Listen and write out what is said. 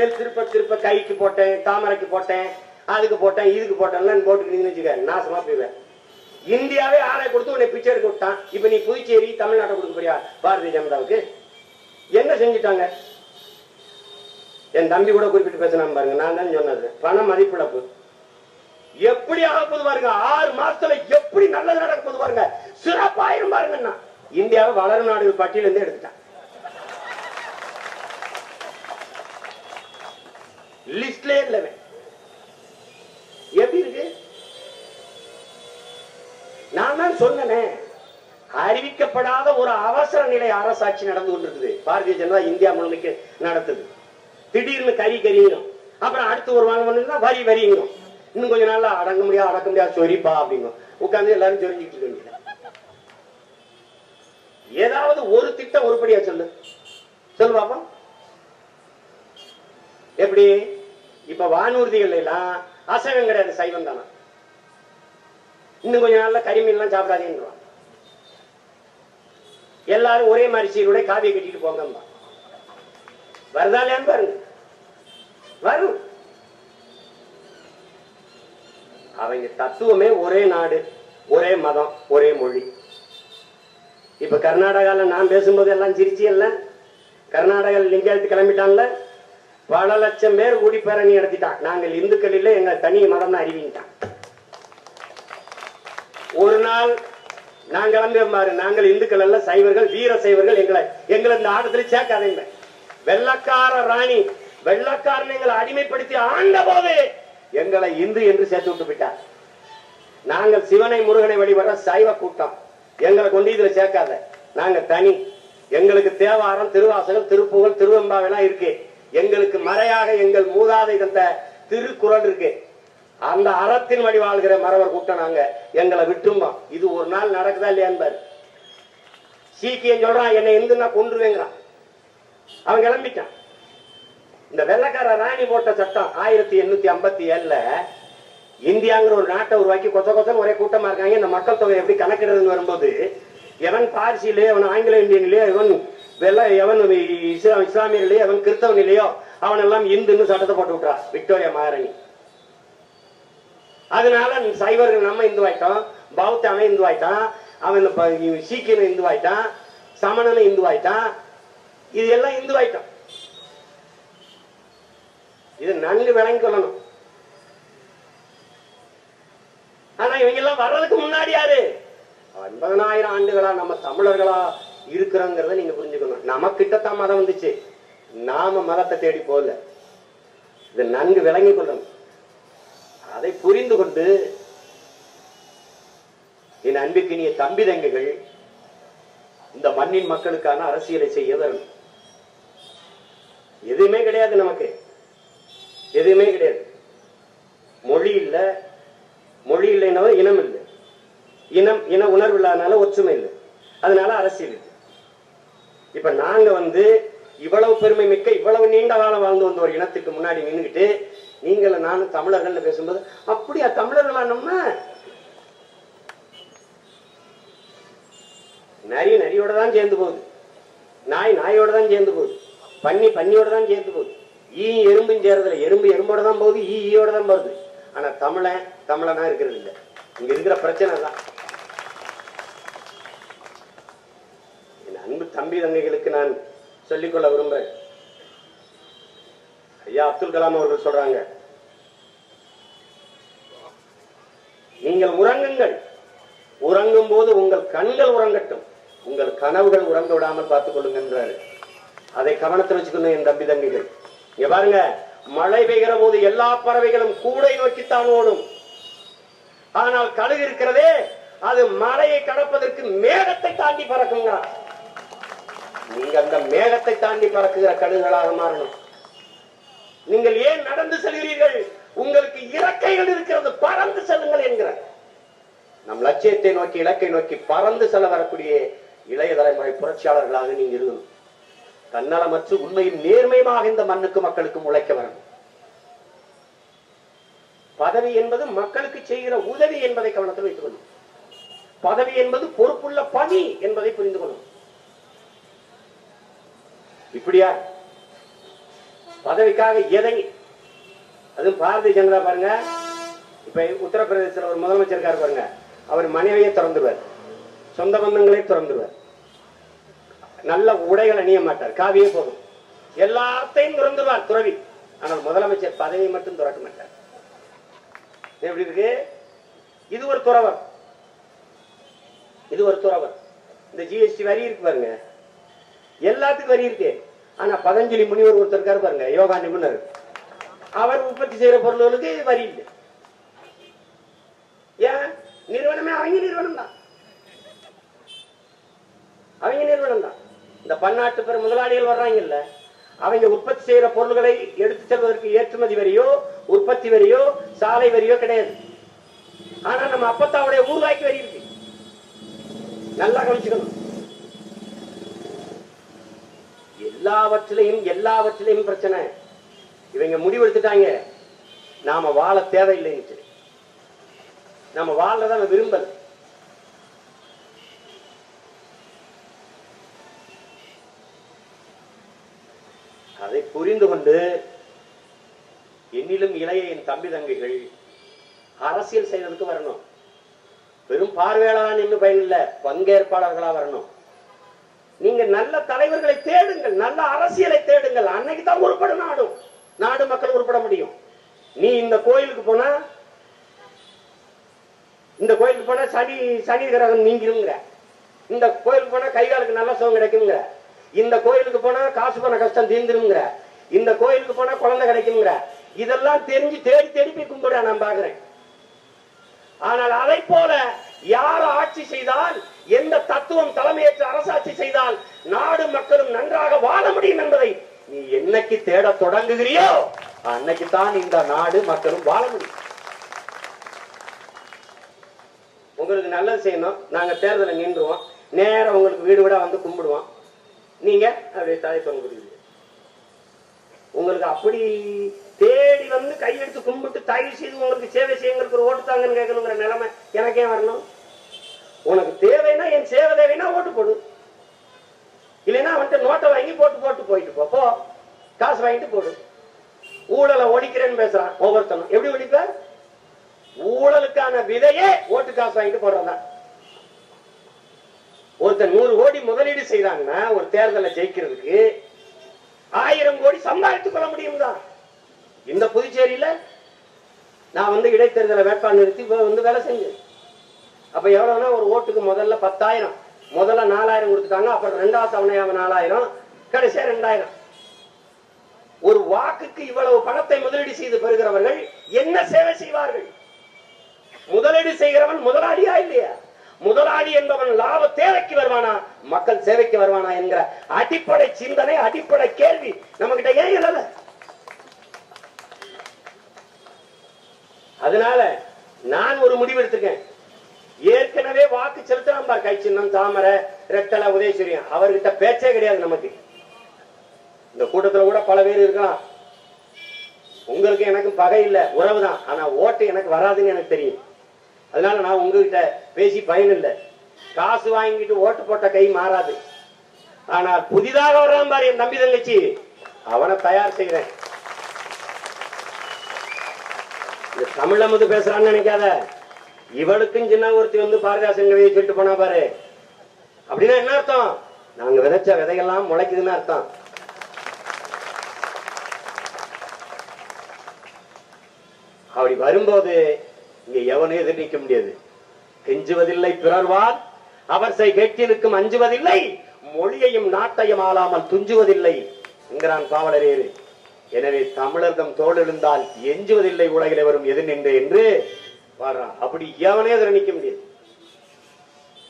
மேல் திருப்ப திருப்ப கைக்கு போட்டேன் தாமரைக்கு போட்டேன் அதுக்கு போட்டேன் இதுக்கு போட்டேன்லாம் போட்டுக்கிட்டீங்கன்னு வச்சுக்க நாசமா போயிடுவேன். இந்தியாவே ஆளை கொடுத்து உன்னை பிச்சை எடுக்க விட்டான். இப்ப நீ புதுச்சேரி தமிழ்நாட்டை கொடுக்க போறியா பாரதிய ஜனதாவுக்கு? என்ன செஞ்சுட்டாங்க? என் தம்பி கூட குறிப்பிட்டு பேசினான் பாருங்க நான் தான் சொன்னது. பண மதிப்பிழப்பு. எப்படி ஆக போது பாருங்க ஆறு மாசத்துல எப்படி நல்லது நடக்க போது பாருங்க. சிறப்பாயிரும் பாருங்க இந்தியாவை வளரும் நாடுகள் பட்டியல இருந்து எடுத்துட்டான். லிஸ்ட்லே இல்லவே எப்படி இருக்கு? நான் தான் சொன்னேன் அறிவிக்கப்படாத ஒரு அவசர நிலை அரசாட்சி நடந்து கொண்டிருக்குது. பாரதிய ஜனதா இந்தியா முழுமைக்கு நடத்துது. திடீர்னு கறி கறியும் அப்புறம் அடுத்து ஒரு வாங்க வரி வரிங்கும் இன்னும் கொஞ்ச நாள்ல அடங்க முடியாது அடக்க முடியாது சொரிப்பா அப்படிங்கும் உட்காந்து எல்லாரும் சொரிஞ்சுட்டு இருக்க ஏதாவது ஒரு திட்டம் ஒருபடியா சொல்லு. சொல்லு பாப்பா எப்படி? இப்ப வானூர்திகள் எல்லாம் அசைவம் கிடையாது சைவம் தானா? இன்னும் கொஞ்ச நாள்ல கரிமீன்லாம் எல்லாம் எல்லாரும் ஒரே மாதிரி சீருடைய காவியை கட்டிட்டு போங்க வருதா பாருங்க. வரும். அவங்க தத்துவமே ஒரே நாடு ஒரே மதம் ஒரே மொழி. இப்ப கர்நாடகால நான் பேசும்போது எல்லாம் சிரிச்சு இல்ல கர்நாடகா லிங்காயத்து கிளம்பிட்டான்ல? பல லட்சம் பேர் கூடி பேரணி நடத்திட்டான். நாங்கள் இந்துக்கள் இல்லை எங்க தனி மதம் தான் அறிவிட்டான் ஒரு நாள் நான் வந்து பாரு நாங்கள் இந்துக்கள் அல்ல சைவர்கள் வீர சைவர்கள் எங்களை எங்களை இந்த ஆட்டத்துல சேர்க்காதீங்க. வெள்ளக்கார ராணி வெள்ளக்காரன் எங்களை அடிமைப்படுத்தி ஆண்ட போது எங்களை இந்து என்று சேர்த்து விட்டு விட்டார் நாங்கள் சிவனை முருகனை வழிபடுற சைவ கூட்டம். எங்களை கொண்டு இதுல சேர்க்காத. நாங்க தனி. எங்களுக்கு தேவாரம் திருவாசகம் திருப்புகழ் திருவெம்பாவெல்லாம் இருக்கு. எங்களுக்கு மறையாக எங்கள் மூதாதை தந்த திருக்குறள் இருக்கு. அந்த அறத்தின் வழி வாழ்கிற மறவர் கூட்டம் நாங்க எங்களை விட்டுருந்தோம் இது ஒரு நாள் நடக்குதா இல்லையா சீக்கியம் சொல்றான் என்னை இந்துன்னா கொன்றுவேங்கிறான் அவன் கிளம்பிட்டான். இந்த வெள்ளக்கார ராணி போட்ட சட்டம் ஆயிரத்தி எண்ணூத்தி ஐம்பத்தி ஏழுல இந்தியாங்கிற ஒரு நாட்டை உருவாக்கி கொச்ச கொச்சன்னு ஒரே கூட்டமா இருக்காங்க. இந்த மக்கள் தொகை எப்படி கணக்கிடுறதுன்னு வரும்போது எவன் பார்சியிலே அவன் ஆங்கில இந்தியனிலேயோ இவன் எவன் இஸ்லாம் இஸ்லாமியர்களையோ எவன் இல்லையோ அவன் எல்லாம் இந்துன்னு சட்டத்தை போட்டு விட்டுறா. விக்டோரியா மகாராணி. அதனால சைவர்கள் நம்ம இந்துவாயிட்டோம் ஆயிட்டோம் இந்துவாயிட்டான் அவன் இந்து ஆயிட்டான் அவன் சீக்கியன் இந்துவாயிட்டான் சமணனும் இந்துவாயிட்டான். இது எல்லாம் இந்துவாயிட்டான் இது நன்கு விளங்கி கொள்ளணும். ஆனா இவங்க எல்லாம் வர்றதுக்கு முன்னாடி யாரு? ஒன்பதனாயிரம் ஆண்டுகளா நம்ம தமிழர்களா இருக்கிறோங்கிறத நீங்க புரிஞ்சுக்கணும். நம்ம கிட்டத்தான் மதம் வந்துச்சு. நாம மதத்தை தேடி போகல. இது நன்கு விளங்கி கொள்ளணும். அதை புரிந்து கொண்டு என் அன்பிற்கினிய தம்பி தங்கைகள் இந்த மண்ணின் மக்களுக்கான அரசியலை செய்ய வரணும். எதுவுமே கிடையாது நமக்கு. எதுவுமே கிடையாது. மொழி இல்ல. மொழி இல்லைனாலும் இனம் இல்லை. இனம் இன உணர்வு இல்லாதனால ஒற்றுமை இல்லை. அதனால அரசியல் இல்லை. இப்ப நாங்க வந்து இவ்வளவு பெருமை மிக்க இவ்வளவு நீண்ட காலம் வாழ்ந்து வந்த ஒரு இனத்துக்கு முன்னாடி நின்றுக்கிட்டு நீங்கள நானும் தமிழர்கள் பேசும்போது அப்படியா தமிழர்களா நம்ம நரி நரியோட தான் சேர்ந்து போகுது. நாய் நாயோட தான் சேர்ந்து போகுது. பன்னி பன்னியோட தான் சேர்ந்து போகுது. ஈ எறும்பும் சேர்றதுல எறும்பு எறும்போட தான் போகுது. ஈ ஈயோட தான் போகுது. ஆனா தமிழன் தமிழனா இருக்கிறது இல்லை இங்க இருக்கிற பிரச்சனை தான் என் அன்பு தம்பி தங்கைகளுக்கு நான் சொல்லிக்கொள்ள விரும்புறேன். ஐயா அப்துல் கலாம் அவர்கள் சொல்றாங்க நீங்கள் உறங்குங்கள். உறங்கும் போது உங்கள் கண்கள் உறங்கட்டும். உங்கள் கனவுகள் உறங்க விடாமல் பார்த்துக் கொள்ளுங்கன்றாரு அதை கவனத்தில் வச்சுக்கணும் என் தம்பி தங்கைகள் இங்க பாருங்க மழை பெய்கிற போது எல்லா பறவைகளும் கூடை நோக்கித்தான் ஓடும். ஆனால் கழுகு இருக்கிறதே அது மழையை கடப்பதற்கு மேகத்தை தாண்டி பறக்குங்க நீங்க அந்த மேகத்தை தாண்டி பறக்குகிற கடுகளாக மாறணும். நீங்கள் ஏன் நடந்து செல்கிறீர்கள்? உங்களுக்கு இறக்கைகள் இருக்கிறது பறந்து செல்லுங்கள் என்கிற நம் லட்சியத்தை நோக்கி இலக்கை நோக்கி பறந்து செல்ல வரக்கூடிய இளைய தலைமுறை புரட்சியாளர்களாக நீங்க இருக்கணும். தன்னலமற்று உண்மையும் நேர்மையுமாக இந்த மண்ணுக்கு மக்களுக்கும் உழைக்க வரணும். பதவி என்பது மக்களுக்கு செய்கிற உதவி என்பதை கவனத்தில் வைத்துக் கொள்ளும் பதவி என்பது பொறுப்புள்ள பணி என்பதை புரிந்து கொள்ளும் இப்படியா? பதவிக்காக எதை அதுவும் பாரதிய ஜனதா பாருங்க. இப்ப உத்தரப்பிரதேசத்துல ஒரு முதலமைச்சர் இருக்காரு பாருங்க. அவர் மனைவியை திறந்துருவார். சொந்த பந்தங்களை திறந்துருவார். நல்ல உடைகள் அணிய மாட்டார். காவியே போதும். எல்லாத்தையும் திறந்துருவார் துறவி. ஆனால் முதலமைச்சர் பதவியை மட்டும் திறக்க மாட்டார். எப்படி இருக்கு? இது ஒரு துறவர். இது ஒரு துறவர். இந்த ஜிஎஸ்டி வரி இருக்கு பாருங்க. எல்லாத்துக்கும் வரி இருக்கு. ஆனா பதஞ்சலி முனிவர் ஒருத்தர் இருக்காரு பாருங்க யோகா நிபுணர் அவர் உற்பத்தி செய்யற பொருள்களுக்கு வரி இல்லை. ஏன்? நிறுவனமே அவங்க நிறுவனம் தான். அவங்க நிறுவனம் தான். இந்த பன்னாட்டு பெரும் முதலாளிகள் வர்றாங்கல்ல அவங்க உற்பத்தி செய்யற பொருள்களை எடுத்து செல்வதற்கு ஏற்றுமதி வரியோ உற்பத்தி வரியோ சாலை வரியோ கிடையாது. ஆனா நம்ம அப்பத்தாவுடைய ஊர்வாய்க்கு வரி இருக்கு. நல்லா கவனிச்சுக்கணும். எல்லாவற்றிலையும் எல்லாவற்றிலையும் பிரச்சனை. இவங்க முடிவெடுத்துட்டாங்க. நாம வாழ தேவையில்லைன்னு நாம வாழதான் விரும்பல. அதை புரிந்து கொண்டு என்னிலும் இளைய என் தம்பி தங்கைகள் அரசியல் செய்யறதுக்கு வரணும். வெறும் பார்வையாளர் நின்று பயன் இல்ல பங்கேற்பாளர்களா வரணும். நீங்க நல்ல தலைவர்களை தேடுங்கள் நல்ல அரசியலை தேடுங்கள். அன்னைக்கு தான் உருப்படும் நாடும் நாடு மக்கள் உருப்பட முடியும். நீ இந்த கோயிலுக்கு போனா இந்த கோயிலுக்கு போனா சனி சனி கிரகம் நீங்கிருங்கிற இந்த கோயிலுக்கு போனா கை காலுக்கு நல்ல சுகம் கிடைக்குங்கிற இந்த கோயிலுக்கு போனா காசு பண்ண கஷ்டம் தீர்ந்துருங்கிற இந்த கோயிலுக்கு போனா குழந்தை கிடைக்குங்கிற இதெல்லாம் தெரிஞ்சு தேடி தேடி போய் கும்பிட நான் பாக்குறேன். ஆனால் அதை போல யார் ஆட்சி செய்தால் எந்த தத்துவம் தலைமையேற்று அரசாட்சி செய்தால் நாடு மக்களும் நன்றாக வாழ முடியும் என்பதை நீ என்னைக்கு தேட தொடங்குகிறியோ அன்னைக்கு தான் இந்த நாடு மக்களும் வாழ முடியும். உங்களுக்கு நல்லது செய்யணும். நாங்க தேர்தலை நின்றுவோம். நேரம் உங்களுக்கு வீடு வீடா வந்து கும்பிடுவோம். நீங்க அப்படியே தலை தொங்குறீங்க. உங்களுக்கு அப்படி தேடி வந்து கையெடுத்து கும்பிட்டு தயவு செய்து உங்களுக்கு சேவை செய்யுங்களுக்கு ஒரு ஓட்டு தாங்கன்னு கேட்கணுங்கிற நிலைமை எனக்கே வரணும். உனக்கு தேவைன்னா என் சேவதேவினா ஓட்டு போடு. இல்லைன்னா அவன்கிட்ட நோட்டை வாங்கி போட்டு போட்டு போயிட்டு போ. போ. காசு வாங்கிட்டு போடு. ஊழலை ஒழிக்கிறேன்னு பேசுறான் ஒவ்வொருத்தனும். எப்படி ஒழிப்ப? ஊழலுக்கான விதையே ஓட்டு காசு வாங்கிட்டு போடுறதான் ஒருத்தர் நூறு கோடி முதலீடு செய்யறாங்கன்னா ஒரு தேர்தலை ஜெயிக்கிறதுக்கு ஆயிரம் கோடி சம்பாதித்துக் கொள்ள முடியும் தான் இந்த புதுச்சேரியில நான் வந்து இடைத்தேர்தலை வேட்பாளர் நிறுத்தி வந்து வேலை செஞ்சேன். அப்ப எவ்வளவுனா ஒரு ஓட்டுக்கு முதல்ல பத்தாயிரம். முதல்ல நாலாயிரம் கொடுத்துட்டாங்க அப்புறம் ரெண்டாவது தவணையாக நாலாயிரம் கடைசியா ரெண்டாயிரம். ஒரு வாக்குக்கு இவ்வளவு பணத்தை முதலீடு செய்து பெறுகிறவர்கள் என்ன சேவை செய்வார்கள்? முதலீடு செய்கிறவன் முதலாளியா இல்லையா? முதலாளி என்பவன் லாப தேவைக்கு வருவானா? மக்கள் சேவைக்கு வருவானா என்கிற அடிப்படை சிந்தனை அடிப்படை கேள்வி நம்ம கிட்ட ஏன் இல்ல? அதனால நான் ஒரு முடிவு எடுத்திருக்கேன். ஏற்கனவே வாக்கு செலுத்தினா பார் கை சின்னம் தாமரை ரெட்டல உதயசூரியன். அவர்கிட்ட பேச்சே கிடையாது நமக்கு. இந்த கூட்டத்துல கூட பல பேர் இருக்கலாம். உங்களுக்கு எனக்கு பகை இல்ல உறவுதான் ஆனா ஓட்டு எனக்கு வராதுன்னு எனக்கு தெரியும். அதனால நான் உங்ககிட்ட பேசி பயன் இல்லை. காசு வாங்கிட்டு ஓட்டு போட்ட கை மாறாது. ஆனா புதிதாக வர்றான் பாரு என் தம்பி தங்கச்சி. அவனை தயார் செய்கிறேன் இந்த தமிழ் அமுது பேசுறான்னு நினைக்காத. இவளுக்கும் சின்ன ஒருத்தி வந்து பாரதிதாசன் கவிதை சொல்லிட்டு போனா பாரு. அப்படின்னா என்ன அர்த்தம்? நாங்க விதைச்ச விதைகள்லாம் முளைக்குதுன்னு அர்த்தம். அப்படி வரும்போது இங்க எவனும் எதிர் நிற்க முடியாது. கெஞ்சுவதில்லை பிறர்வார் அவர் செய் கேட்டிருக்கும் அஞ்சுவதில்லை மொழியையும் நாட்டையும் ஆளாமல் துஞ்சுவதில்லை என்கிறான் பாவலரேறு எனவே தமிழர்தம் தோல் எழுந்தால் எஞ்சுவதில்லை உலகில் வரும் எதிர் நின்று என்று வர்றான் அப்படி எவனே எதிர நிற்க முடியாது.